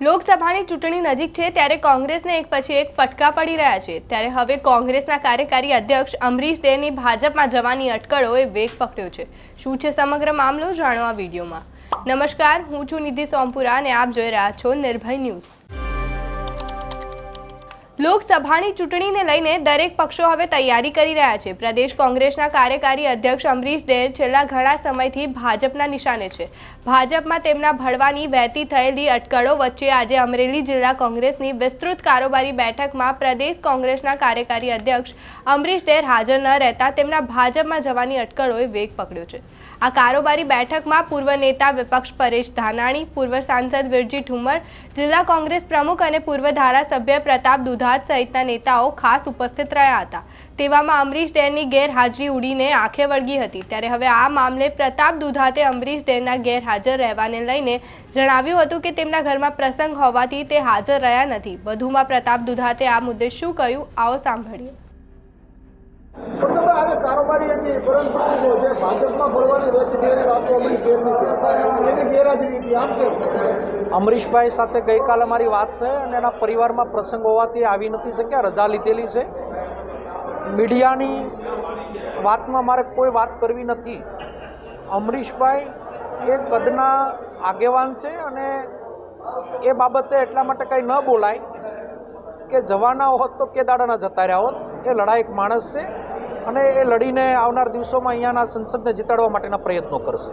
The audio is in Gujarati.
લોકસભાની ચૂંટણી નજીક છે ત્યારે કોંગ્રેસને એક પછી એક ફટકા પડી રહ્યા છે. ત્યારે હવે કોંગ્રેસના કાર્યકારી અધ્યક્ષ અમરીશ ડેની ભાજપમાં જવાની અટકળોએ વેગ પકડ્યો છે. શું છે સમગ્ર મામલો જાણો આ વિડીયોમાં. નમસ્કાર, હું છું નિધિ સોમપુરા અને આપ જોઈ રહ્યા છો નિર્ભય ન્યૂઝ. લોકસભાની ચૂંટણીને લઈને દરેક પક્ષો હવે તૈયારી કરી રહ્યા છે. પ્રદેશ કોંગ્રેસના કાર્યકારી અધ્યક્ષ અમરીશ ડેર છેલ્લા ઘણા સમયથી ભાજપના નિશાને છે. ભાજપમાં તેમના ભળવાની વહેતી થયેલી અટકળો વચ્ચે આજે અમરેલી જિલ્લા કોંગ્રેસની વિસ્તૃત કારોબારી બેઠકમાં પ્રદેશ કોંગ્રેસના કાર્યકારી અધ્યક્ષ અમરીશ ડેર હાજર ન રહેતા તેમના ભાજપમાં જવાની અટકળોએ વેગ પકડ્યો છે. આ કારોબારી બેઠકમાં પૂર્વ નેતા વિપક્ષ પરેશ ધાનાણી, પૂર્વ સાંસદ વિરજી ઠુમર, જિલ્લા કોંગ્રેસ પ્રમુખ અને પૂર્વ ધારાસભ્ય પ્રતાપ દુધાત સહિતના નેતાઓ ખાસ ઉપસ્થિત રહ્યા હતા. તેવામાં અમરીશ ડેરની ગેરહાજરી ઉડીને આંખે વળગી હતી. ત્યારે હવે આ મામલે પ્રતાપ દુધાતે અમરીશ ડેરના ગેરહાજર રહેવાને લઈને જણાવ્યું હતું કે તેમના ઘરમાં પ્રસંગ હોવાથી તે હાજર રહ્યા નથી. વધુમાં પ્રતાપ દુધાતે આ મુદ્દે શું કહ્યું, આવો સાંભળીએ. કારોબારી હતી, પરંતુ જે ભાજપમાં ભળવાની રહેતી તેની વાતો અમરીશ ડેરની છે. અમરીશભાઈ સાથે ગઈકાલે મારી વાત થઈ અને એના પરિવારમાં પ્રસંગ હોવાથી આવી નથી શક્યા, રજા લીધેલી છે. મીડિયાની વાતમાં મારે કોઈ વાત કરવી નથી. અમરીશભાઈ એ કદના આગેવાન છે અને એ બાબતે એટલા માટે કંઈ ન બોલાય કે જવાના હોત તો કે દાડાના જતા રહ્યા હોત. એ લડાયક માણસ છે અને એ લડીને આવનાર દિવસોમાં અહીંયાના સંસદને જીતાડવા માટેના પ્રયત્નો કરશે.